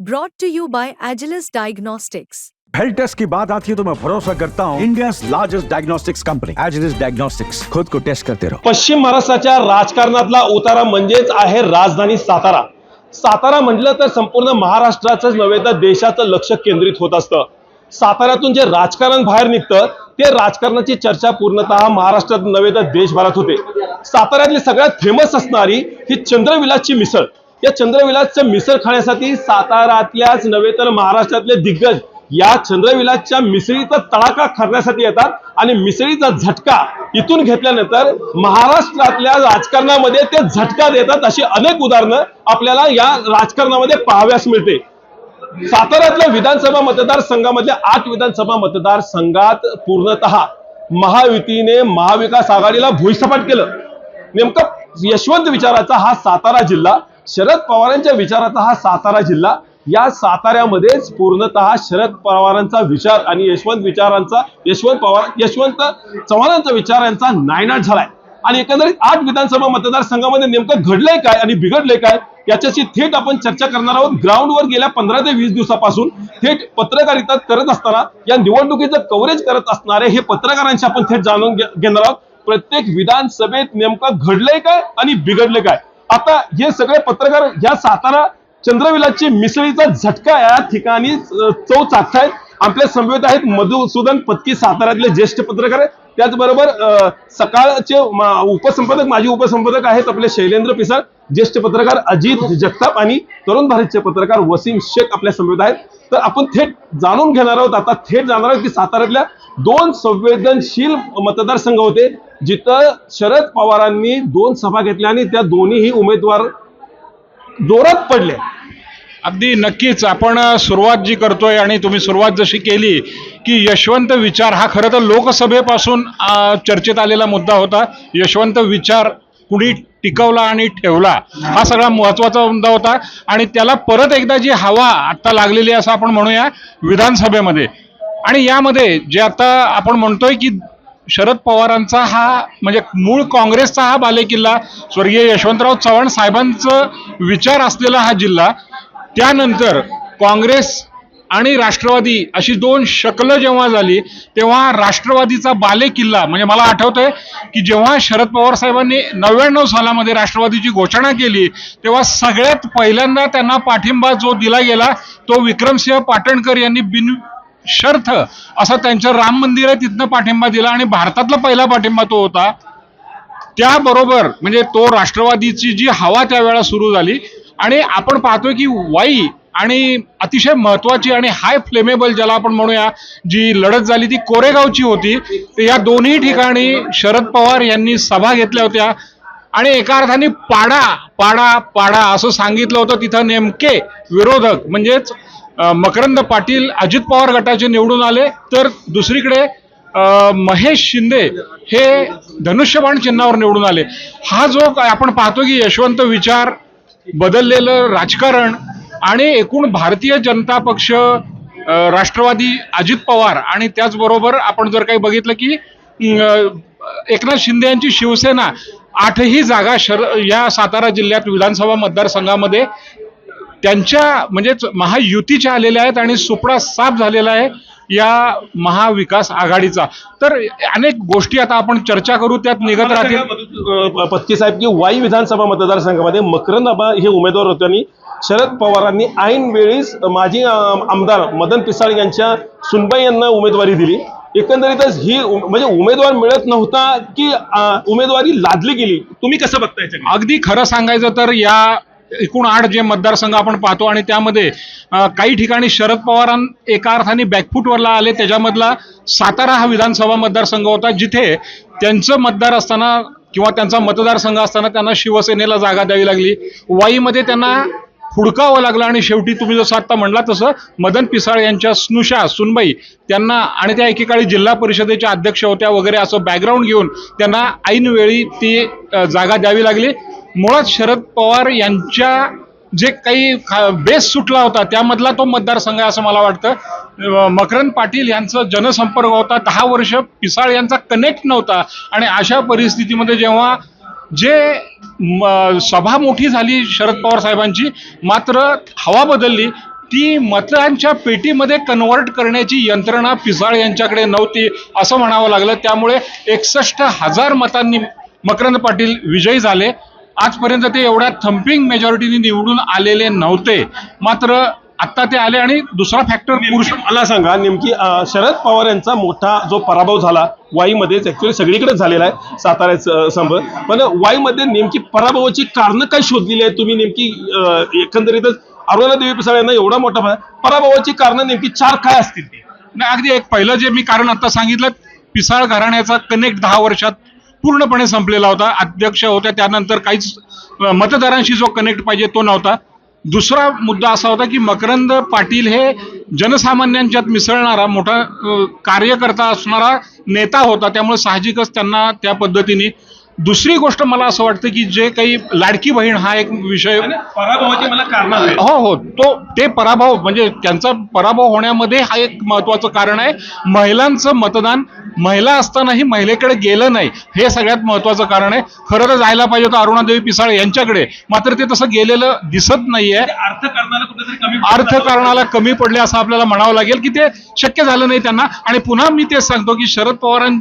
Brought to you by Agilus Diagnostics. Health test की बात आती है तो मैं भरोसा करता हूँ India largest diagnostics company Agilus diagnostics खुद को टेस्ट करते रहो पश्चिम महाराष्ट्राच्या राजकारणातला उतारा म्हणजेच आहे राजधानी सातारा. सातारा म्हटलं तर संपूर्ण महाराष्ट्राचंच नव्हे तर देशाचं लक्ष केंद्रित होत असतं. साताऱ्यातून जे राजकारण बाहेर निघतं ते राजकारणाची चर्चा पूर्णतः महाराष्ट्रात नव्हे तर देशभरात होते. साताऱ्यातली सगळ्यात फेमस असणारी ही चंद्रविलासची मिसळ. या चंद्रविलासचं मिसळ खाण्यासाठी सातारातल्याच नव्हे तर महाराष्ट्रातले दिग्गज या चंद्रविलासच्या मिसळीचा तडाखा खरण्यासाठी येतात आणि मिसळीचा झटका इथून घेतल्यानंतर महाराष्ट्रातल्या राजकारणामध्ये ते झटका देतात अशी अनेक उदाहरणं आपल्याला या राजकारणामध्ये पाहाव्यास मिळते. साताऱ्यातल्या विधानसभा मतदारसंघामधल्या आठ विधानसभा मतदारसंघात पूर्णतः महायुतीने महाविकास आघाडीला भुईसपाट केलं. नेमकं यशवंत विचाराचा हा सातारा जिल्हा शरद पवारांच्या विचाराचा हा सातारा जिल्हा. या साताऱ्यामध्येच पूर्णतः शरद पवारांचा विचार आणि यशवंत विचारांचा यशवंत पवार यशवंत चव्हाणांचा विचार यांचा नायनाट झालाय. आणि एकंदरीत आठ विधानसभा मतदारसंघामध्ये नेमकं घडलंय काय आणि बिघडलंय काय याच्याशी थेट आपण चर्चा करणार आहोत. ग्राउंडवर गेल्या पंधरा ते वीस दिवसापासून थेट पत्रकारिता करत असताना या निवडणुकीचं कव्हरेज करत असणारे हे पत्रकारांशी आपण थेट जाणून घेणार आहोत. प्रत्येक विधानसभेत नेमकं घडलंय काय आणि बिघडलंय काय? आता हे सगळे पत्रकार या सातारा चंद्रविलाची मिसळीचा झटका या ठिकाणी चव चाखतायत. आपल्या समवेत आहेत मधुसूदन पत्की साताऱ्यातले ज्येष्ठ पत्रकार आहेत. त्याचबरोबर सकाळचे उपसंपादक माजी उपसंपादक आहेत आपले शैलेंद्र पिसाळ ज्येष्ठ पत्रकार अजित जगताप आणि तरुण भारतचे पत्रकार वसीम शेख आपल्या समवेत आहेत. तर आपण थेट जाणून घेणार आहोत. आता थेट जाणार आहोत की साताऱ्यातल्या दोन संवेदनशील मतदारसंघ होते. जिथं शरद पवारांनी दोन सभा घेतल्या आणि त्या दोन्हीही उमेदवार जोरात पडले. अगदी नक्कीच आपण सुरुवात जी करतोय आणि तुम्ही सुरुवात जशी केली की यशवंत विचार हा खरं तर लोकसभेपासून चर्चेत आलेला मुद्दा होता. यशवंत विचार कुणी टिकवला आणि ठेवला हा सगळा महत्त्वाचा मुद्दा होता. आणि त्याला परत एकदा जी हवा आता लागलेली असं आपण म्हणूया विधानसभेमध्ये. आणि यामध्ये जे आता आपण म्हणतोय की शरद पवारांचा हा म्हणजे मूळ काँग्रेसचा हा बालेकिल्ला स्वर्गीय यशवंतराव चव्हाण साहेबांचं विचार असलेला हा जिल्हा त्यानंतर काँग्रेस आणि राष्ट्रवादी अशी दोन शकलं जेव्हा झाली तेव्हा राष्ट्रवादीचा बालेकिल्ला म्हणजे मला आठवतंय की जेव्हा शरद पवार साहेबांनी नव्याण्णव सालामध्ये राष्ट्रवादीची घोषणा केली तेव्हा सगळ्यात पहिल्यांदा त्यांना पाठिंबा जो दिला गेला तो विक्रमसिंह पाटणकर यांनी बिन शर्थ. असा त्यांच्या राम मंदिर आहे तिथनं पाठिंबा दिला आणि भारतातला पहिला पाठिंबा तो होता. त्याबरोबर म्हणजे तो राष्ट्रवादीची जी हवा त्यावेळेला सुरू झाली आणि आपण पाहतोय की वाई आणि अतिशय महत्वाची आणि हाय फ्लेमेबल ज्याला आपण म्हणूया जी लढत झाली ती कोरेगावची होती. तर या दोन्ही ठिकाणी शरद पवार यांनी सभा घेतल्या होत्या आणि एका अर्थाने पाडा पाडा पाडा असं सांगितलं होतं. तिथं नेमके विरोधक म्हणजेच मकरंद पाटील अजित पवार गटाचे निवडून आले. तर दुसरीकडे महेश शिंदे हे धनुष्यबाण चिन्हावर निवडून आले. हा जो आपण पाहतो की यशवंत विचार बदललेलं राजकारण आणि एकूण भारतीय जनता पक्ष राष्ट्रवादी अजित पवार आणि त्याचबरोबर आपण जर काही बघितलं की एकनाथ शिंदे यांची शिवसेना आठही जागा शर या सातारा जिल्ह्यात विधानसभा मतदारसंघामध्ये त्यांच्या म्हणजेच महायुतीच्या आलेल्या आहेत आणि सुपडा साफ झालेला आहे या महाविकास आघाडीचा. तर अनेक गोष्टी आता आपण चर्चा करू त्यात निघत राहतील. पत्की साहेब की वाई विधानसभा मतदारसंघामध्ये मकरंद आबा हे उमेदवार होते आणि शरद पवारांनी ऐन वेळीच माजी आमदार मदन पिसाळ यांच्या सुनबाई यांना उमेदवारी दिली. एकंदरीतच ही म्हणजे उमेदवार मिळत नव्हता की उमेदवारी लादली गेली. तुम्ही कसं बघताय? अगदी खरं सांगायचं तर या एकूण आठ जे मतदारसंघ आपण पाहतो आणि त्यामध्ये काही ठिकाणी शरद पवारां एका अर्थाने बॅकफुटवरला आले. त्याच्यामधला सातारा हा विधानसभा मतदारसंघ होता जिथे त्यांचं मतदार असताना किंवा त्यांचा मतदारसंघ असताना त्यांना शिवसेनेला जागा द्यावी लागली. वाईमध्ये त्यांना हुडकावं लागलं आणि शेवटी तुम्ही जसं आत्ता म्हणला तसं मदन पिसाळ यांच्या स्नुषा सुनबाई त्यांना आणि त्या एकेकाळी जिल्हा परिषदेच्या अध्यक्ष होत्या वगैरे असं बॅकग्राऊंड घेऊन त्यांना ऐनवेळी ती जागा द्यावी लागली. मुळात शरद पवार यांच्या जे काही खा- बेस सुटला होता त्यामधला तो मतदारसंघ आहे असं मला वाटतं. मकरंद पाटील यांचं जनसंपर्क होता दहा वर्ष पिसाळ यांचा कनेक्ट नव्हता. आणि अशा परिस्थितीमध्ये जेव्हा जे म, सभा मोठी झाली शरद पवार साहेबांची मात्र हवा बदलली. ती मतदांच्या पेटीमध्ये कन्व्हर्ट करण्याची यंत्रणा पिसाळ यांच्याकडे नव्हती असं म्हणावं लागलं. त्यामुळे एकसष्ट हजार मतांनी मकरंद पाटील विजयी झाले. आजपर्यंत ते एवढ्या थम्पिंग मेजॉरिटीने निवडून आलेले नव्हते. मात्र आत्ता ते आले आणि दुसरा फॅक्टर मला सांगा नेमकी शरद पवार यांचा मोठा जो पराभव झाला वाईमध्येच ऍक्च्युली सगळीकडेच झालेला आहे साताऱ्यात संभ. पण वाईमध्ये नेमकी पराभवाची कारणं काय शोधलेली आहेत तुम्ही नेमकी एकंदरीतच अरुणा देवी पिसाळ यांना एवढा मोठा परा- पराभवाची कारणं नेमकी चार काय असतील ती? नाही अगदी एक पहिलं जे मी कारण आता सांगितलं पिसाळ घराण्याचा कनेक्ट दहा वर्षात पूर्णपणे संपलेला होता. अध्यक्ष होत्या त्यानंतर काहीच मतदारांशी जो कनेक्ट पाहिजे तो नव्हता. दुसरा मुद्दा असा होता की मकरंद पाटील हे जनसामान्यांच्यात मिसळणारा मोठा कार्यकर्ता असणारा नेता होता. त्यामुळे साहजिकच त्यांना त्या पद्धतीने दुसरी गोष्ट मला असं वाटतं की जे काही लाडकी बहीण हा एक विषय पराभवाची मला कारणं हो हो. तो ते पराभव म्हणजे त्यांचा पराभव होण्यामध्ये हा एक महत्वाचं कारण आहे. महिलांचं मतदान महिला असतानाही महिलेकडे गेलं नाही हे सगळ्यात महत्वाचं कारण आहे. खरं तर जायला पाहिजे होतं अरुणादेवी पिसाळे यांच्याकडे. मात्र ते तसं गेलेलं दिसत नाहीये. अर्थकारणाला कुठेतरी कमी अर्थकारणाला कमी पडले असं आपल्याला म्हणावं लागेल की ते शक्य झालं नाही त्यांना. आणि पुन्हा मी तेच सांगतो की शरद पवारां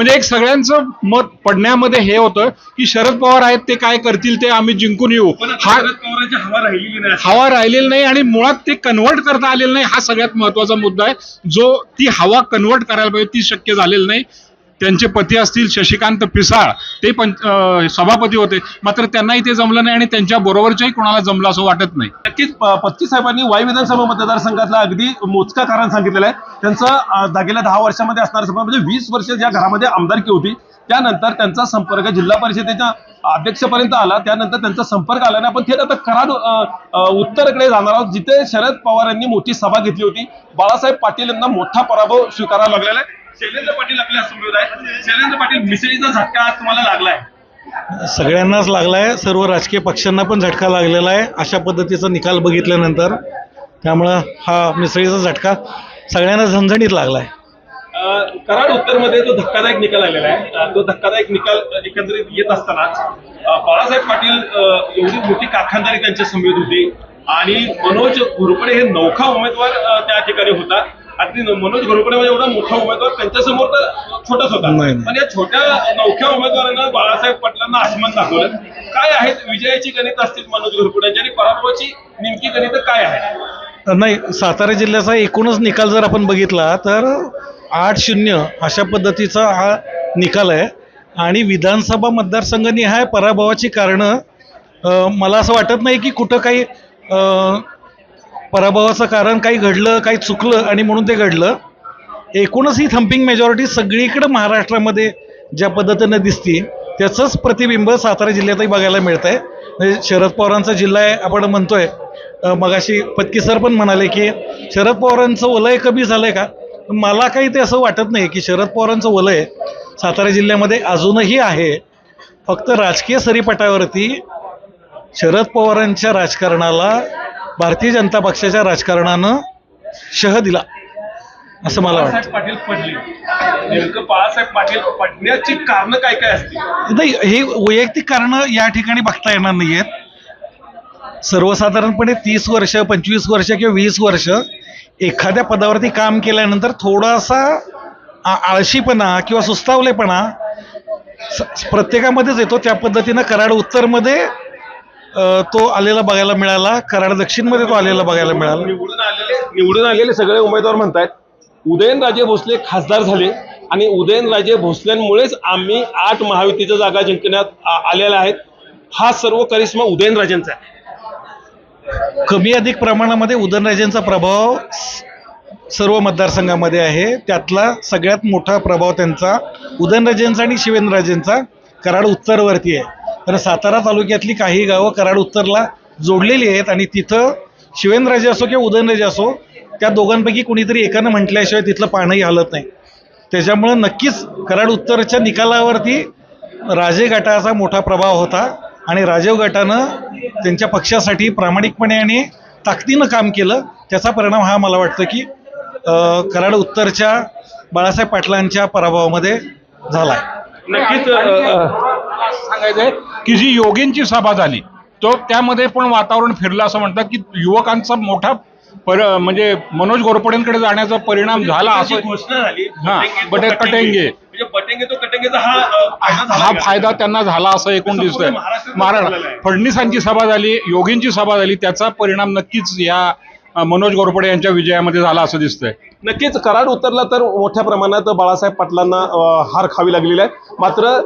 म्हणजे एक सगळ्यांचं मत पडण्यामध्ये हे होतं की शरद पवार आहेत ते काय करतील ते आम्ही जिंकून येऊ. हा शरद पवारांची हवा राहिलेली नाही. हवा राहिलेली नाही आणि मुळात ते कन्व्हर्ट करता आलेलं नाही हा सगळ्यात महत्त्वाचा मुद्दा आहे. जो ती हवा कन्व्हर्ट करायला पाहिजे ती शक्य झालेलं नाही. त्यांचे पती असतील शशिकांत पिसाळ ते पण सभापती होते. मात्र त्यांनाही ते जमलं नाही आणि त्यांच्या बरोबरच्याही कोणाला जमलं असं वाटत नाही. नक्कीच पत्की साहेबांनी वाई विधानसभा मतदारसंघातला अगदी मोजका कारण सांगितलेलं आहे. त्यांचं अं, दागेल्या दहा वर्षामध्ये असणारं सभा म्हणजे वीस वर्ष ज्या घरामध्ये आमदारकी होती. त्यानंतर त्यांचा संपर्क जिल्हा परिषदेच्या अध्यक्षपर्यंत आला. त्यानंतर त्यांचा संपर्क आला नाही. आपण थेट आता कराड उत्तरकडे उत्तरेकडे जाणार आहोत जिथे शरद पवार यांनी मोठी सभा घेतली होती. बाळासाहेब पाटील यांना मोठा पराभव स्वीकारावा लागलेला आहे. शैलेंद्र पाटील आपल्यासमोर आहेत. शैलेंद्र पाटील मिसळीचा झटका आज तुम्हाला लागलाय. सगळ्यांनाच लागलाय. सर्व राजकीय पक्षांना पण झटका लागलेला आहे. अशा पद्धतीचा निकाल बघितल्यानंतर त्यामुळं हा मिसळीचा झटका सगळ्यांना झणझणीत लागलाय. कराड उत्तरमध्ये जो धक्कादायक निकाल आलेला आहे तो धक्कादायक निकाल एकंदरीत येत असताना बाळासाहेब पाटील एवढी मोठी कारखानदारी त्यांच्या समेत होती आणि मनोज घोरपडे हे नौखा उमेदवार त्या ठिकाणी होता. अगदी मनोज घोरपडे म्हणजे एवढा मोठा उमेदवार त्यांच्यासमोर तर छोटाच होता. पण या छोट्या नौख्या उमेदवारांना बाळासाहेब पाटलांना आसमान दाखवलं. काय आहेत विजयाची गणित असतील मनोज घोरपड्यांची आणि पराभवाची नेमकी गणित काय आहे? नाही सातारा जिल्ह्याचा एकूणच निकाल जर आपण बघितला तर आठ शून्य अशा पद्धतीचा हा निकाल आहे. आणि विधानसभा मतदारसंघनिहाय पराभवाची कारणं मला असं वाटत नाही की कुठं काही पराभवाचं कारण काही घडलं काही चुकलं आणि म्हणून ते घडलं. एकूणच ही थम्पिंग मेजॉरिटी सगळीकडं महाराष्ट्रामध्ये ज्या पद्धतीनं दिसते त्याचंच प्रतिबिंब सातारा जिल्ह्यातही बघायला मिळत आहे म्हणजे शरद पवारांचा जिल्हा आहे आपण म्हणतो आहे मगाशी पत्की सर पण म्हणाले की शरद पवारांचं वलय कमी झालं आहे का मला काही ते असं वाटत नाही की शरद पवारांचं वलय सातारा जिल्ह्यामध्ये अजूनही आहे. फक्त राजकीय सरीपटावरती शरद पवारांच्या राजकारणाला भारतीय जनता पक्षाच्या राजकारणानं शह दिला असं मला वाटतं. पाटील पडले. नेमकं बाळासाहेब पाटील पडण्याची कारणं काय काय असतील? नाही हे वैयक्तिक कारणं या ठिकाणी बघता येणार नाही आहेत सर्वसाधारणपणे तीस वर्ष पंचवीस वर्ष किंवा वीस वर्ष एखाद्या पदावरती काम केल्यानंतर थोडासा आळशीपणा किंवा सुस्तावलेपणा स- प्रत्येकामध्येच येतो. त्या पद्धतीनं कराड उत्तरमध्ये तो आलेला बघायला मिळाला. कराड दक्षिणमध्ये तो आलेला बघायला मिळाला. निवडून आलेले निवडून आलेले सगळे उमेदवार म्हणतायत उदयनराजे भोसले खासदार झाले आणि उदयनराजे भोसल्यांमुळेच आम्ही आठ महायुतीच्या जागा जिंकण्यात आलेल्या आहेत. हा सर्व करिश्मा उदयनराजेंचा आहे. कमी अधिक प्रमाणामध्ये उदयनराजेंचा प्रभाव सर्व मतदारसंघामध्ये आहे. त्यातला सगळ्यात मोठा प्रभाव त्यांचा उदयनराजेंचा आणि शिवेंद्रराजेंचा कराड उत्तरवरती आहे. तर सातारा तालुक्यातली काही गावं कराड उत्तरला जोडलेली आहेत आणि तिथं शिवेंद्रराजे असो किंवा उदयनराजे असो त्या दोघांपैकी कुणीतरी एकानं म्हटल्याशिवाय तिथलं पाणही हलत नाही. त्याच्यामुळं नक्कीच कराड उत्तरच्या निकालावरती राजे गटाचा मोठा प्रभाव होता आणि राजीव गटानं त्यांच्या पक्षासाठी प्रामाणिकपणे आणि ताकदीनं काम केलं. त्याचा परिणाम हा मला वाटतं की कराड उत्तरच्या बाळासाहेब पाटलांच्या पराभवामध्ये झाला आहे नक्कीच सांगायचंय की जी योगींची सभा झाली तो त्यामध्ये पण वातावरण फिरलं असं म्हणतात की युवकांचा मोठा पर म्हणजे मनोज घोरपडेंकडे जाण्याचा परिणाम झाला त्याची असं घोषणा झाली हा, बटे- कटेंगे. म्हणजे बटेंगे तो कटेंगेचा हा फायदा झाला हा त्यांना झाला असं एकूण दिसतंय महाराष्ट्र आहे. फडणवीसांची सभा झाली योगींची सभा झाली त्याचा परिणाम नक्कीच या मनोज गोरपडे यांच्या विजयामध्ये झाला असं दिसतंय. नक्कीच कराड उतरला तर मोठ्या प्रमाणात बाळासाहेब पाटलांना हार खावी लागलेली आहे. मात्र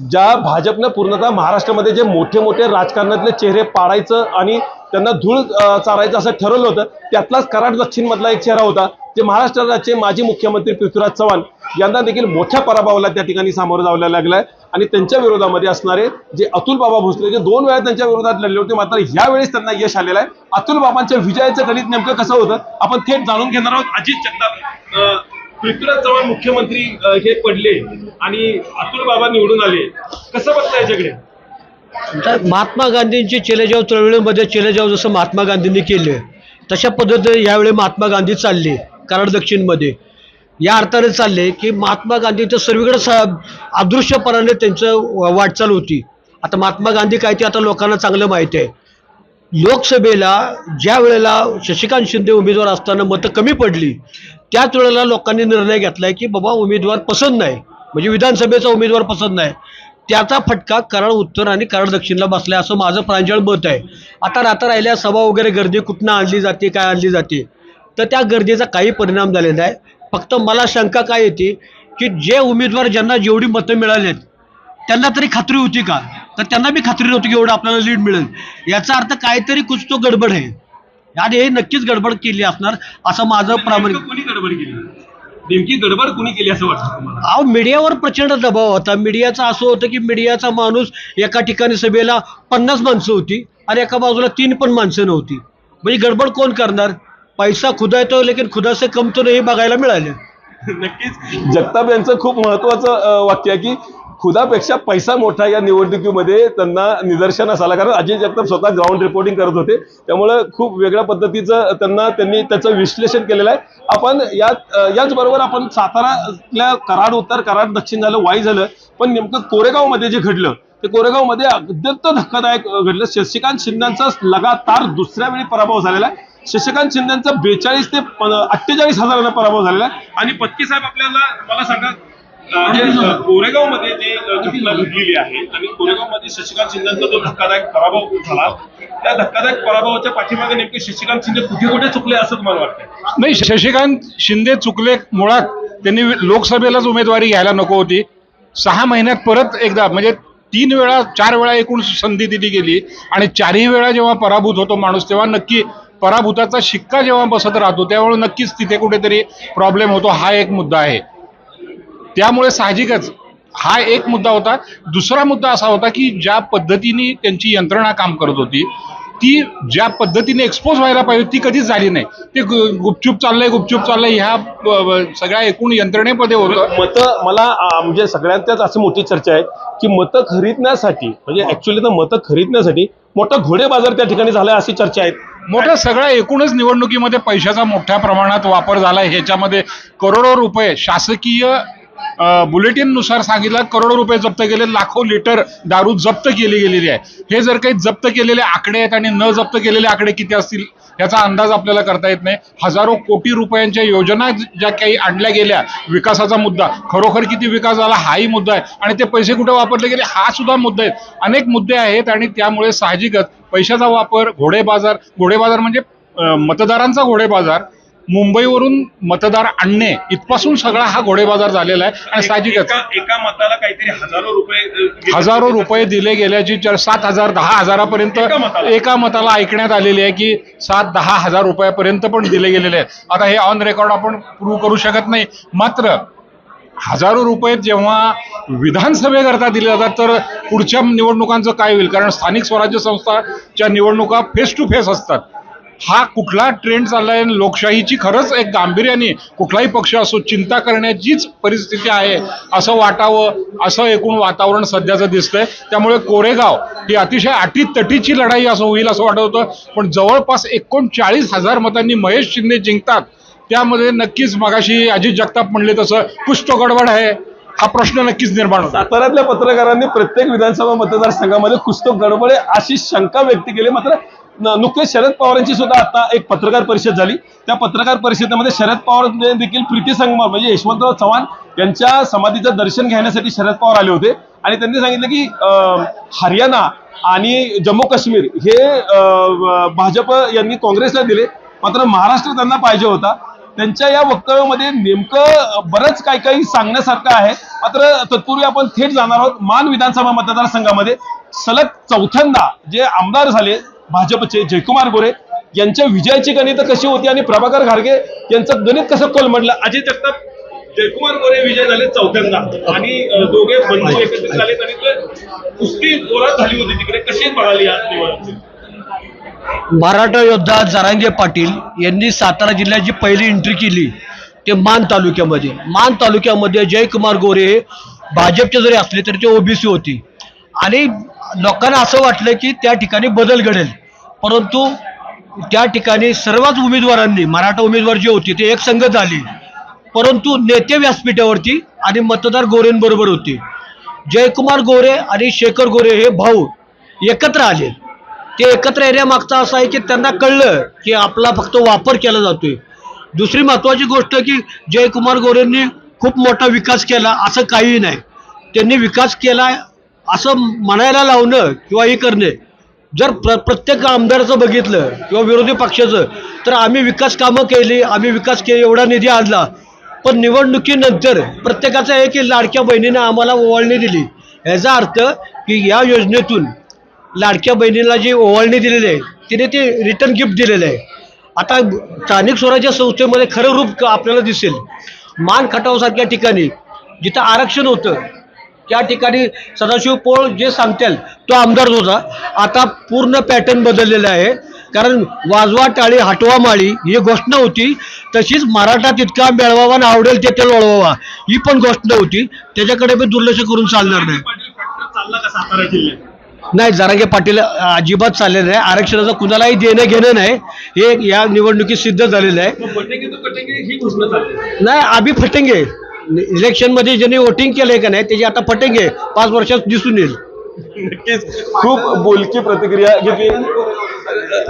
ज्या भाजपनं पूर्णतः महाराष्ट्रामध्ये जे मोठे मोठे राजकारणातले चेहरे पाडायचं आणि त्यांना धूळ चारायचं असं ठरवलं होतं त्यातलाच कराड दक्षिणमधला एक चेहरा होता जे महाराष्ट्र राज्याचे माजी मुख्यमंत्री पृथ्वीराज चव्हाण यांना देखील मोठ्या पराभवाला त्या ठिकाणी सामोरं जावं लागलंय आणि त्यांच्या विरोधामध्ये असणारे जे अतुल बाबा भोसले जे दोन वेळा त्यांच्या विरोधात लढले होते मात्र यावेळेस त्यांना यश आलेलं आहे. अतुल बाबांच्या विजयाचं गणित नेमकं कसं होतं आपण थेट जाणून घेणार आहोत. अजित जगताप पृथ्वीराज चव्हाण मुख्यमंत्री हे पडले आणि अतुल बाबा निवडून आले. कसं बघता याच्याकडे? महात्मा गांधींची चेलेजाव चळवळीमध्ये चेलेजाव जसं महात्मा गांधींनी केले तशा पद्धतीने यावेळी महात्मा गांधी चालले कराड दक्षिणमध्ये. या अर्थाने चालले की महात्मा गांधीचं सर्वीकडे सा अदृश्यपणाने त्यांचं वा- वाटचाल होती. आता महात्मा गांधी काय ते आता लोकांना चांगलं माहीत आहे. लोकसभेला ज्या वेळेला शशिकांत शिंदे उमेदवार असताना मतं कमी पडली त्याच वेळेला लोकांनी निर्णय घेतलाय की बाबा उमेदवार पसंत नाही. म्हणजे विधानसभेचा उमेदवार पसंत नाही. त्याचा फटका कराड उत्तर आणि कराड दक्षिणला बसलाय असं माझं प्रांजळ मत आहे. आता राहता राहिल्या सभा वगैरे गर्दी कुठनं आणली जाते काय आणली जाते तर त्या गर्दीचा काही परिणाम झालेला आहे फक्त मला शंका काय येते की जे उमेदवार ज्यांना जेवढी मतं मिळालीत त्यांना तरी खात्री होती का? तर त्यांना बी खात्री नव्हती की एवढं आपल्याला लीड मिळेल. याचा अर्थ काहीतरी कुछ तो गडबड आहे. आणि हे नक्कीच गडबड केली असणार असं माझं प्रामाणिक कोणी गडबड केली? नेमकी गडबड कोणी केली असं वाटतं अहो मीडियावर प्रचंड दबाव होता. मीडियाचा असं होतं की मीडियाचा माणूस एका ठिकाणी सभेला पन्नास माणसं होती आणि एका बाजूला तीन पण माणसं नव्हती. म्हणजे गडबड कोण करणार? पैसा खुदा येतो लेकिन खुदा से कम तो नाही बघायला मिळाले. नक्कीच. जगताप यांचं खूप महत्वाचं वाक्य आहे की खुदापेक्षा पैसा मोठा या निवडणुकीमध्ये त्यांना निदर्शनास आला कारण अजय जगताप स्वतः ग्राउंड रिपोर्टिंग करत होते. त्यामुळं खूप वेगळ्या पद्धतीचं त्यांना त्यांनी त्याचं विश्लेषण केलेलं आहे. आपण यात याचबरोबर आपण सातारातल्या कराड उत्तर कराड दक्षिण झालं वाई झालं. पण नेमकं कोरेगावमध्ये जे घडलं ते कोरेगावमध्ये अत्यंत धक्कादायक घडलं. शशिकांत शिंदेचा लगातार दुसऱ्या वेळी पराभव झालेला आहे. शशिकांत शिंदेचा बेचाळीस ते अठ्ठेचाळीस हजारांना पराभव झालेला आहे. आणि पत्की साहेब आपल्याला मला सांगा कोरेगावमध्ये जे अं, घटना घडलेली आहे आणि कोरेगावमध्ये शशिकांत शिंदेचा जो धक्कादायक पराभव झाला त्या धक्कादायक पराभवाच्या पाठीमागे नेमके शशिकांत शिंदे कुठे कुठे चुकले असं तुम्हाला वाटतं नाही शशिकांत शिंदे चुकले मुळात. त्यांनी लोकसभेलाच उमेदवारी घ्यायला नको होती. सहा महिन्यात परत एकदा म्हणजे तीन वेळा चार वेळा एकूण संधी दिली गेली. आणि चारही वेळा जेव्हा पराभूत होतो माणूस तेव्हा नक्की पराभूताचा शिक्का जेव्हा बसत राहतो त्यावेळी नक्कीच तिथे कुठेतरी प्रॉब्लेम होतो. हा एक मुद्दा आहे. त्यामुळे साहजिकच हा एक मुद्दा होता. दुसरा मुद्दा असा होता की ज्या पद्धतीने त्यांची यंत्रणा काम करत होती ती ज्या पद्धतीने एक्सपोज व्हायला पाहिजे ती कधीच झाली नाही. ते गुपचूप चाललंय गुपचूप चाललंय ह्या सगळ्या एकूण यंत्रणेमध्ये होतं. मतं मला म्हणजे सगळ्यांच्याच अशी मोठी चर्चा आहे की मतं खरीदण्यासाठी म्हणजे ऍक्च्युली तर मतं खरीदण्यासाठी मोठा घोडे बाजार त्या ठिकाणी झालाय अशी चर्चा आहे. मोठ्या सगळ्या एकूणच निवडणुकीमध्ये पैशाचा मोठ्या प्रमाणात वापर झाला ह्याच्यामध्ये करोडो रुपये शासकीय बुलेटिननुसार सांगितलं करोडो रुपये जप्त केले लाखो लिटर दारू जप्त केली गेलेली आहे. हे जर काही जप्त केलेले आकडे आहेत आणि न जप्त केलेले आकडे किती असतील? याचा अंदाज आपल्याला करता येत नाही. हजारो कोटी रुपयांच्या योजना ज्या काही आणल्या गेल्या विकासाचा मुद्दा. खरोखर किती विकास झाला हाही मुद्दा आहे. आणि ते पैसे कुठे वापरले गेले हा सुद्धा मुद्दा आहे. अनेक मुद्दे आहेत आणि त्यामुळे साहजिकच पैशाचा वापर घोडे बाजार घोडे बाजार म्हणजे मतदारांचा घोडे बाजार मुंबईवरून मतदार आणणे इथपासून सगळा हा घोडे बाजार झालेला आहे. आणि साहजिकच. एका मताला काहीतरी हजारो रुपये. हजारो रुपये दिले गेल्याची चर सात हजार दहा हजारापर्यंत एका मताला. एका मताला ऐकण्यात आलेली आहे की सात दहा हजार रुपयापर्यंत पण दिले गेलेले आहेत. आता हे ऑन रेकॉर्ड आपण प्रूव्ह करू शकत नाही. मात्र हजारो रुपये जेव्हा विधानसभेकरता दिले जातात तर पुढच्या निवडणुकांचं काय होईल? कारण स्थानिक स्वराज्य संस्थाच्या निवडणुका फेस टू फेस असतात. हा कुठला ट्रेंड चाललाय आणि लोकशाहीची खरंच एक गांभीर्याने कुठलाही पक्ष असो चिंता करण्याचीच परिस्थिती आहे असं वाटावं असं एकूण वातावरण सध्याचं दिसतंय. त्यामुळे कोरेगाव ही अतिशय अटीतटीची लढाई असं होईल असं वाटत होतं. पण जवळपास एकोणचाळीस हजार मतांनी महेश शिंदे जिंकतात. त्यामध्ये नक्कीच मगाशी अजित जगताप म्हणले तसं पुष्ट गडबड आहे. हा प्रश्न नक्कीच निर्माण होता. साताऱ्यातल्या पत्रकारांनी प्रत्येक विधानसभा मतदारसंघामध्ये कुस्तो गडबडे अशी शंका व्यक्त केली. मात्र नुकतेच शरद पवारांची सुद्धा आता एक पत्रकार परिषद झाली. त्या पत्रकार परिषदेमध्ये शरद पवार देखील प्रीती संगमा म्हणजे यशवंतराव चव्हाण यांच्या समाधीचं दर्शन घेण्यासाठी शरद पवार आले होते. आणि त्यांनी सांगितलं की अं, हरियाणा आणि जम्मू काश्मीर हे अं, भाजप यांनी काँग्रेसला दिले. मात्र महाराष्ट्र त्यांना पाहिजे होता. त्यांच्या या वक्तव्यामध्ये नेमकं बरंच काही काही सांगण्यासारखं आहे. मात्र तत्पूर्वी आपण थेट जाणार आहोत मान विधानसभा मतदारसंघामध्ये. सलग चौथ्यांदा जे आमदार झाले भाजपचे जयकुमार गोरे यांच्या विजयाची गणित कशी होती आणि प्रभाकर घारगे यांचं गणित कसं कोलमडलं? अजय जगताप जयकुमार गोरे विजय झाले चौथ्यांदा. आणि दोघे बंधू एकत्रित झाले आणि कुस्ती जोरात झाली होती तिकडे. कशी बघाली या निवडणुकीत? मराठा योद्धा जरांगे पाटील यांनी सातारा जिल्ह्याची पहिली एंट्री केली ते मान तालुक्यामध्ये. मान तालुक्यामध्ये जयकुमार गोरे हे भाजपचे जरी असले तरी ते ओबीसी होती. आणि लोकांना असं वाटलं की त्या ठिकाणी बदल घडेल. परंतु त्या ठिकाणी सर्वच उमेदवारांनी मराठा उमेदवार जे होते ते एक संघ झाली. परंतु नेते व्यासपीठावरती आणि मतदार गोरेंबरोबर होते. जयकुमार गोरे आणि शेखर गोरे हे भाऊ एकत्र आले. ते एकत्र येण्यामागचा असं आहे की त्यांना कळलं की आपला फक्त वापर केला जातोय. दुसरी महत्त्वाची गोष्ट की जयकुमार गोरेंनी खूप मोठा विकास केला असं काहीही नाही. त्यांनी विकास केला असं म्हणायला लावणं किंवा हे करणे जर प्र प्रत्येक आमदाराचं बघितलं किंवा विरोधी पक्षाचं तर आम्ही विकास कामं केली आम्ही विकास के एवढा निधी आणला. पण निवडणुकीनंतर प्रत्येकाचं आहे की लाडक्या बहिणीनं आम्हाला ओवाळणी दिली. याचा अर्थ की या योजनेतून लाडक्या बहिणीला जी ओवाळणी दिलेली आहे तिने ते रिटर्न गिफ्ट दिलेलं आहे. आता स्थानिक स्वराज्य संस्थेमध्ये खरं रूप आपल्याला दिसेल. मान खटावसारख्या ठिकाणी जिथं आरक्षण होतं त्या ठिकाणी सदाशिव पोळ जे सांगतील तो आमदार होता. आता पूर्ण पॅटर्न बदललेला आहे. कारण वाजवा टाळी हटवा माळी ही घोषणा होती. तशीच मराठा तितका मिळवावा आणि आवडेल तेथे वळवावा ही पण घोषणा होती. त्याच्याकडे मी दुर्लक्ष करून चालणार नाही. नाही जरांगे पाटील अजिबात चाललेलं नाही. आरक्षणाचं कुणालाही देणं घेणं नाही. हे या निवडणुकीत सिद्ध झालेलं आहे. ही नाही आम्ही फटेंगे. इलेक्शनमध्ये ज्यांनी वोटिंग केलंय का नाही त्याची आता फटेंगे. पाच वर्षात दिसून येईल. नक्कीच खूप बोलकी प्रतिक्रिया घेतली.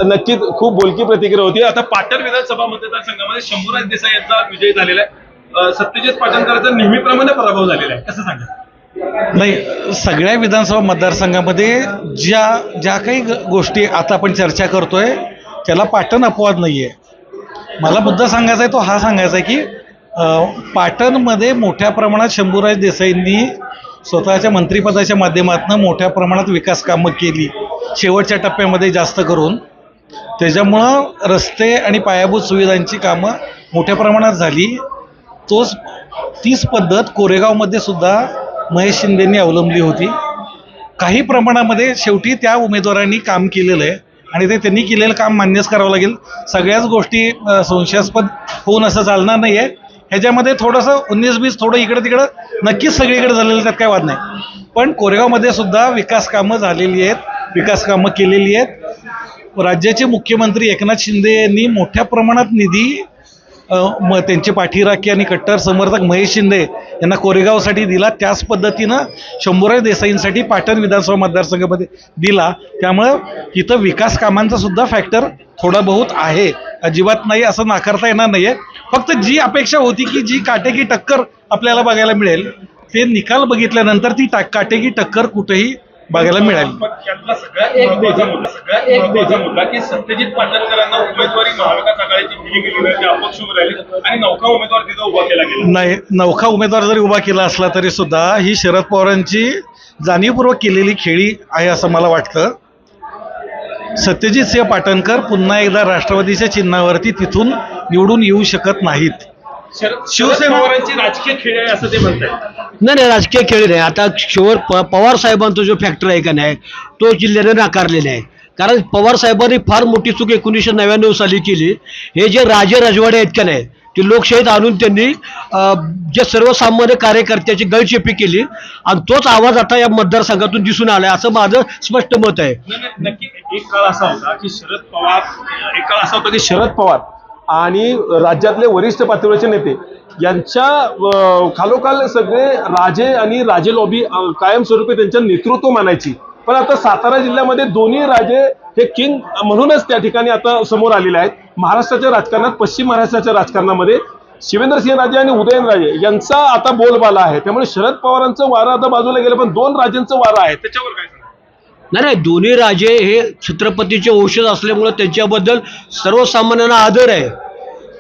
नक्कीच खूप बोलकी प्रतिक्रिया होती. आता पाटण विधानसभा मतदारसंघामध्ये शंभूराज देसाई यांचा विजय झालेला आहे. सत्यजित पाटणकरांचा नेहमीप्रमाणे पराभव झालेला आहे. कसं सांगा नाही सगळ्या विधानसभा मतदारसंघामध्ये ज्या ज्या काही ग- गोष्टी आता आपण चर्चा करतोय त्याला पाटण अपवाद नाही आहे मला मुद्दा सांगायचा आहे तो हा सांगायचा आहे की पाटणमध्ये मोठ्या प्रमाणात शंभूराज देसाईंनी स्वतःच्या मंत्रिपदाच्या माध्यमातून मोठ्या प्रमाणात विकास कामं केली शेवटच्या टप्प्यामध्ये जास्त करून. त्याच्यामुळं रस्ते आणि पायाभूत सुविधांची कामं मोठ्या प्रमाणात झाली. तोच तीच पद्धत कोरेगावमध्ये सुद्धा महेश शिंदेंनी अवलंबली होती. काही प्रमाणामध्ये शेवटी त्या उमेदवारांनी काम केलेलं आहे आणि ते त्यांनी केलेलं काम मान्यच करावं लागेल. सगळ्याच गोष्टी संशयास्पद होऊन असं चालणार नाही आहे ह्याच्यामध्ये थोडंसं उन्नीस बीस थोडं इकडं तिकडं नक्कीच सगळीकडे झालेलं त्यात काय वाद नाही. पण कोरेगावमध्ये सुद्धा विकास कामं झालेली आहेत विकास कामं केलेली आहेत. राज्याचे मुख्यमंत्री एकनाथ शिंदे यांनी मोठ्या प्रमाणात निधी म त्यांचे पाठीराखी आणि कट्टर समर्थक महेश शिंदे यांना कोरेगावसाठी दिला. त्याच पद्धतीनं शंभूराज देसाईंसाठी पाटण विधानसभा मतदारसंघामध्ये दिला. त्यामुळं इथं विकास कामांचा सुद्धा फॅक्टर थोडा बहुत आहे. अजिबात नाही असं नाकारता येणार नाही आहे फक्त जी अपेक्षा होती की जी काटेकी टक्कर आपल्याला बघायला मिळेल ते निकाल बघितल्यानंतर ती टा काटेकी टक्कर कुठेही बघायला मिळाली. पण त्यातला सगळ्यात महत्त्वाचा मुद्दा सगळ्यात महत्त्वाचा मुद्दा की सत्यजित पाटणकरांना उमेदवारी महाविकास आघाडीची दिली गेली नाही ते अपक्ष उभे राहिले आणि नौका उमेदवार तिथं उभा केला गेला. नाही नौखा उमेदवार जरी उभा केला असला तरी सुद्धा ही शरद पवारांची जाणीवपूर्वक केलेली खेळी आहे असं मला वाटतं. सत्यजित सिंह पाटणकर पुन्हा एकदा राष्ट्रवादीच्या चिन्हावरती तिथून निवडून येऊ शकत नाहीत. शरद शिवसेना पवारांची राजकीय खेळ आहे असं ते म्हणतात नाही नाही राजकीय खेळ नाही. आता शिवर प पवार साहेबांचा जो फॅक्टर आहे का नाही तो जिल्ह्याने नाकारलेला आहे. कारण पवार साहेबांनी फार मोठी चूक एकोणीसशे नव्याण्णव साली केली. हे जे राजे राजवाडे आहेत का नाही ते लोकशाहीत आणून त्यांनी अं, जे सर्वसामान्य कार्यकर्त्याची गळचेपी केली. आणि तोच आवाज आता या मतदारसंघातून दिसून आलाय असं माझं स्पष्ट मत आहे. नाही, नाही, नक्की एक काळ असा होता की शरद पवार एक काळ असा होता की शरद पवार आणि राज्यातले वरिष्ठ पातळीवरचे नेते यांच्या खालोखाल सगळे राजे आणि राजे लॉबी कायमस्वरूपी त्यांच्या नेतृत्व मानायची. पण आता सातारा जिल्ह्यामध्ये दोन्ही राजे हे किंग म्हणूनच त्या ठिकाणी आता समोर आलेले आहेत. महाराष्ट्राच्या राजकारणात पश्चिम महाराष्ट्राच्या राजकारणामध्ये शिवेंद्रसिंह राजे आणि उदयनराजे यांचा आता बोलबाला आहे. त्यामुळे शरद पवारांचं वारं आता बाजूला गेलं पण दोन राजांचं वारं आहे. त्याच्यावर काय नाही नाही दोन्ही राजे हे छत्रपतीचे वंशज असल्यामुळं त्यांच्याबद्दल सर्वसामान्यांना आदर आहे.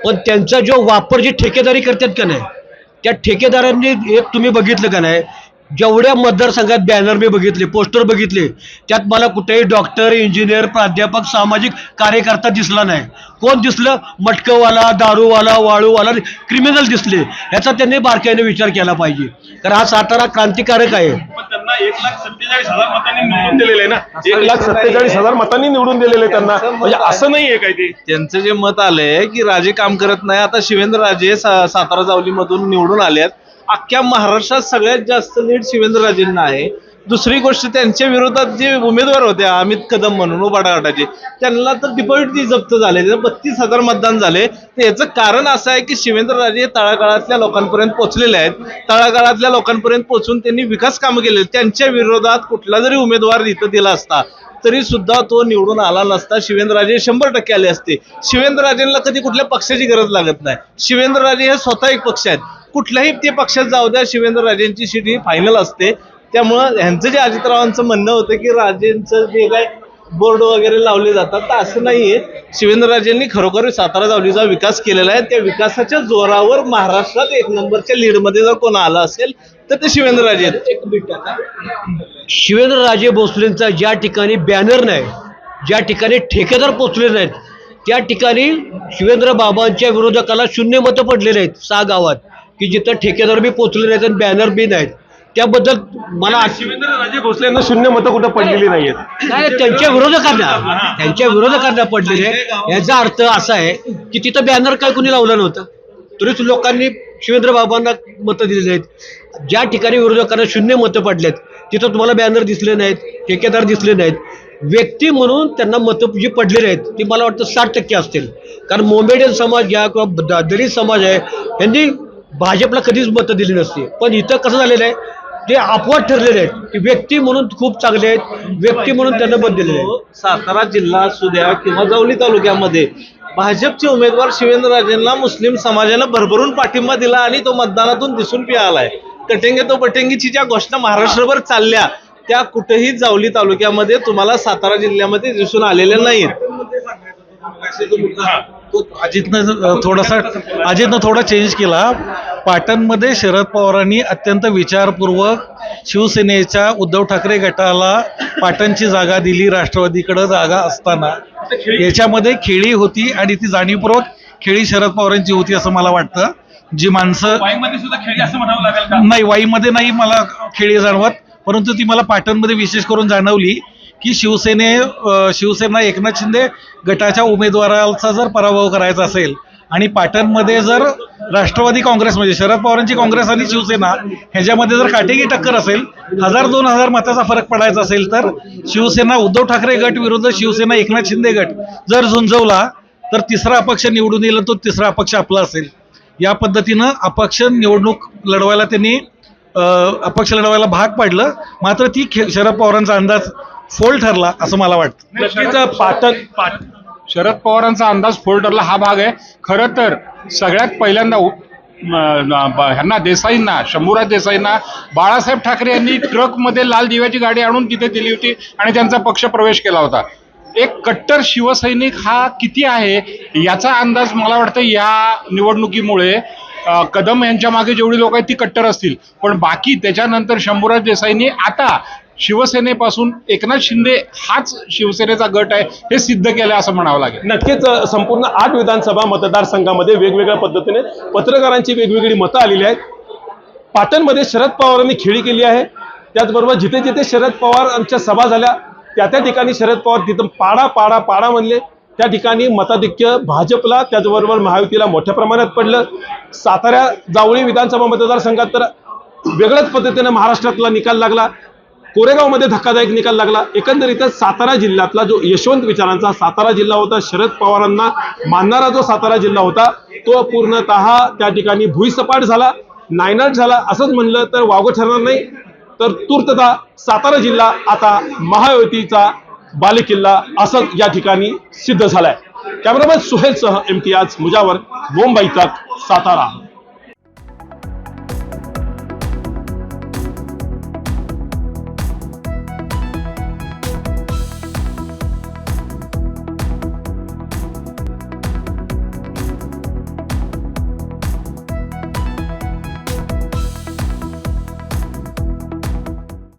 पण त्यांचा जो वापर जी ठेकेदारी करतात का नाही त्या ठेकेदारांनी एक तुम्ही बघितलं का नाही जेवढ्या मतदारसंघात बॅनर मी बघितले पोस्टर बघितले त्यात मला कुठेही डॉक्टर इंजिनियर प्राध्यापक सामाजिक कार्यकर्ता दिसला नाही. कोण दिसलं? मटकवाला दारूवाला वाळूवाला क्रिमिनल दिसले. ह्याचा त्यांनी बारकाईने विचार केला पाहिजे. कारण हा सातारा क्रांतिकारक आहे. पण त्यांना एक लाख सत्तेचाळीस हजार मतांनी निवडून दिलेले आहे ना? एक लाख सत्तेचाळीस हजार मतांनी निवडून दिलेले आहे त्यांना. म्हणजे असं नाहीये काय ते. त्यांचं जे मत आलंय की राजे काम करत नाही आता शिवेंद्र राजे सा- सातारा जावलीमधून निवडून आलेत. अख्ख्या महाराष्ट्रात सगळ्यात जास्त लीड शिवेंद्र राजेंना आहे. दुसरी गोष्ट त्यांच्या विरोधात जे उमेदवार होते अमित कदम म्हणून उबाडा त्यांना तर डिपॉझिट जप्त झाले. बत्तीस हजार मतदान झाले. तर याचं कारण असं आहे की शिवेंद्रराजे तळागाळातल्या लोकांपर्यंत पोहोचलेले आहेत. तळागाळातल्या लोकांपर्यंत पोहोचून त्यांनी विकास कामं केले त्यांच्या विरोधात कुठला जरी उमेदवार इथं दिला असता तरी सुद्धा तो निवडून आला नसता. शिवेंद्रराजे शंभर टक्के आले असते. शिवेंद्रराजेंना कधी कुठल्या पक्षाची गरज लागत नाही. शिवेंद्रराजे हे स्वतः एक पक्ष आहेत. कुठल्याही ते पक्षात जाऊ द्या शिवेंद्रराजेंची सीट ही फायनल असते. त्यामुळं ह्यांचं जे अजितरावांचं म्हणणं होतं की राजेंचं जे काय बोर्ड वगैरे लावले जातात. तर असं नाहीये. शिवेंद्रराजेंनी खरोखर सातारा जावलीचा विकास केलेला आहे. त्या विकासाच्या जोरावर महाराष्ट्रात एक नंबरच्या लीडमध्ये जर कोण आला असेल तर ते शिवेंद्रराजे आहेत. एक मिनिट आता. शिवेंद्रराजे भोसलेंचा ज्या ठिकाणी बॅनर नाही ज्या ठिकाणी ठेकेदार पोचले नाहीत त्या ठिकाणी शिवेंद्र बाबांच्या विरोधकाला शून्य मतं पडलेले आहेत सहा गावात की जिथं ठेकेदार बी पोचले नाहीत आणि बॅनर बी नाहीत. त्याबद्दल मला राजे भोसलेंना शून्य मतं कुठं पडलेली नाहीयेत. नाही त्यांच्या विरोधकांना त्यांच्या विरोधकांना पडलेले. याचा अर्थ असा आहे की तिथं बॅनर काय कोणी लावलं नव्हतं? तरीच लोकांनी शिवेंद्र बाबांना मतं दिलेली आहेत. ज्या ठिकाणी विरोधकांना शून्य मतं पडलेत तिथं तुम्हाला बॅनर दिसले नाहीत ठेकेदार दिसले नाहीत. व्यक्ती म्हणून त्यांना मतं जी पडलेली आहेत ती मला वाटतं साठ टक्के असतील. कारण मोमेडियन समाज घ्या किंवा दलित समाज आहे यांनी भाजपला कधीच मतं दिली नसती. पण इथं कसं झालेलं आहे? ते अपवाद ठरलेले आहेत की व्यक्ती म्हणून खूप चांगले आहेत व्यक्ती म्हणून त्यांना मत दिलेले आहे सातारा जिल्हा असू द्या किंवा जावली तालुक्यामध्ये भाजपचे उमेदवार शिवेंद्रराजेंना मुस्लिम समाजानं भरभरून पाठिंबा दिला आणि तो मतदानातून दिसून पी आलाय कटेंगे तो पटेंगीची ज्या घोषणा महाराष्ट्रभर चालल्या त्या कुठेही जावली तालुक्यामध्ये तुम्हाला सातारा जिल्ह्यामध्ये दिसून आलेल्या नाहीत अजितनं थोडासा अजितनं थोडा चेंज केला. पाटणमध्ये शरद पवारांनी अत्यंत विचारपूर्वक शिवसेनेच्या उद्धव ठाकरे गटाला पाटणची जागा दिली राष्ट्रवादीकडे जागा असताना. याच्यामध्ये खेळी होती आणि ती जाणीवपूर्वक खेळी शरद पवारांची होती असं मला वाटतं. जी माणसं नाही वाईमध्ये नाही मला खेळी जाणवत परंतु ती मला पाटणमध्ये विशेष करून जाणवली. की शिवसेने शिवसेना एकनाथ शिंदे गटाच्या उमेदवाराचा जर पराभव करायचा असेल आणि पाटणमध्ये जर राष्ट्रवादी काँग्रेस म्हणजे शरद पवारांची काँग्रेस आणि शिवसेना ह्याच्यामध्ये जर काटेकी टक्कर असेल हजार दोन हजार मताचा फरक पडायचा असेल तर शिवसेना उद्धव ठाकरे गट विरुद्ध शिवसेना एकनाथ शिंदे गट जर झुंजवला तर तिसरा अपक्ष निवडून येईल तो तिसरा अपक्ष आपला असेल. या पद्धतीनं अपक्ष निवडणूक लढवायला त्यांनी अपक्ष लढवायला भाग पाडलं. मात्र ती खे- शरद पवारांचा अंदाज फोल ठरला असं मला वाटतं. नक्कीच पाटण पाट शरद पवारांचा अंदाज फोल ठरला हा भाग आहे. खरं तर सगळ्यात पहिल्यांदा ह्यांना देसाईंना शंभूराज देसाईंना बाळासाहेब ठाकरे यांनी ट्रकमध्ये लाल दिव्याची गाडी आणून तिथे दिली होती आणि त्यांचा पक्ष प्रवेश केला होता. एक कट्टर शिवसैनिक हा किती आहे याचा अंदाज मला वाटतं या निवडणुकीमुळे कदम यांच्या मागे जेवढी लोक आहेत ती कट्टर असतील. पण बाकी त्याच्यानंतर शंभूराज देसाईंनी आता शिवसेनेपासून एकनाथ शिंदे हाच शिवसेनेचा गट आहे हे सिद्ध केलं असं म्हणावं लागेल. नक्कीच संपूर्ण आठ विधानसभा मतदारसंघामध्ये वेगवेगळ्या पद्धतीने पत्रकारांची वेगवेगळी मतं आलेली आहेत. पाटणमध्ये शरद पवारांनी खेळी केली आहे. त्याचबरोबर जिथे जिथे शरद पवारांच्या सभा झाल्या त्या त्या ठिकाणी शरद पवार तिथं पाडा पाडा पाडा म्हणले. त्या ठिकाणी मताधिक्य भाजपला त्याचबरोबर महायुतीला मोठ्या प्रमाणात पडलं. साताऱ्या जावळी विधानसभा मतदारसंघात तर वेगळ्याच पद्धतीने महाराष्ट्रातला निकाल लागला. कोरेगावमध्ये धक्कादायक निकाल लागला. एकंदरीतच सातारा जिल्ह्यातला जो यशवंत विचारांचा सातारा जिल्हा होता शरद पवारांना मानणारा जो सातारा जिल्हा होता तो पूर्णतः त्या ठिकाणी भुईसपाट झाला नायनाट झाला. असंच म्हणलं तर वागो ठरणार नाही. तर तूर्तता सातारा जिल्हा आता महायुतीचा बालेकिल्ला असंच या ठिकाणी सिद्ध झालाय. कॅमेरामॅन सुहेलसह इम्तियाज मुजावर मुंबई तक सातारा.